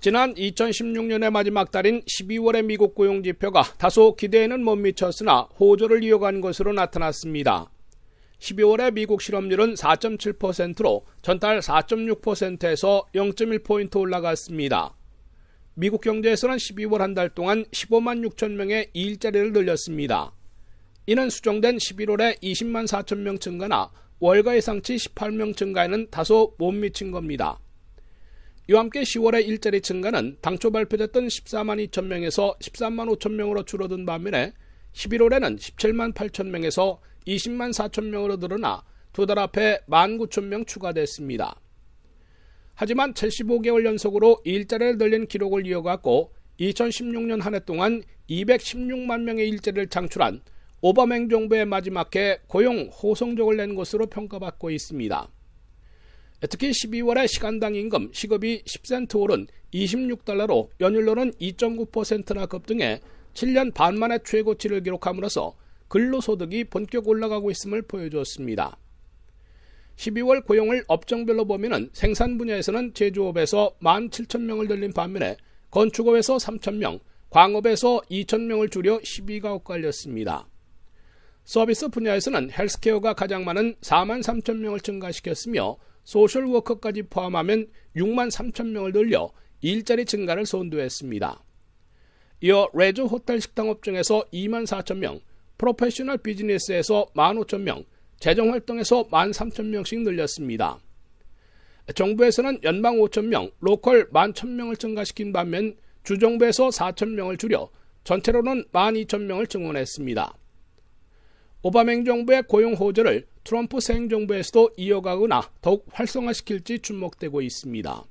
지난 2016년의 마지막 달인 12월의 미국 고용 지표가 다소 기대에는 못 미쳤으나 호조를 이어간 것으로 나타났습니다. 12월의 미국 실업률은 4.7%로 전달 4.6%에서 0.1포인트 올라갔습니다. 미국 경제에서는 12월 한 달 동안 15만 6천 명의 일자리를 늘렸습니다. 이는 수정된 11월에 20만 4천 명 증가나 월가 예상치 18명 증가에는 다소 못 미친 겁니다. 이와 함께 10월의 일자리 증가는 당초 발표됐던 14만 2천 명에서 13만 5천 명으로 줄어든 반면에 11월에는 17만 8천 명에서 20만 4천 명으로 늘어나 두 달 앞에 1만 9천 명 추가됐습니다. 하지만 75개월 연속으로 일자리를 늘린 기록을 이어갔고 2016년 한 해 동안 216만 명의 일자리를 창출한 오바마 행정부의 마지막 해 고용 호성적을 낸 것으로 평가받고 있습니다. 특히 12월에 시간당 임금 시급이 10센트 오른 26달러로 연율로는 2.9%나 급등해 7년 반 만에 최고치를 기록함으로써 근로소득이 본격 올라가고 있음을 보여주었습니다. 12월 고용을 업종별로 보면 생산 분야에서는 제조업에서 17,000명을 늘린 반면에 건축업에서 3,000명, 광업에서 2,000명을 줄여 12가 엇갈렸습니다. 서비스 분야에서는 헬스케어가 가장 많은 4만 3천 명을 증가시켰으며 소셜워커까지 포함하면 6만 3천 명을 늘려 일자리 증가를 선도했습니다. 이어 레저 호텔 식당 업종에서 2만 4천 명, 프로페셔널 비즈니스에서 1만 5천 명, 재정활동에서 1만 3천 명씩 늘렸습니다. 정부에서는 연방 5천 명, 로컬 1만 1천 명을 증가시킨 반면 주정부에서 4천 명을 줄여 전체로는 1만 2천 명을 증원했습니다. 오바마 행정부의 고용 호조를 트럼프 새 행정부에서도 이어가거나 더욱 활성화시킬지 주목되고 있습니다.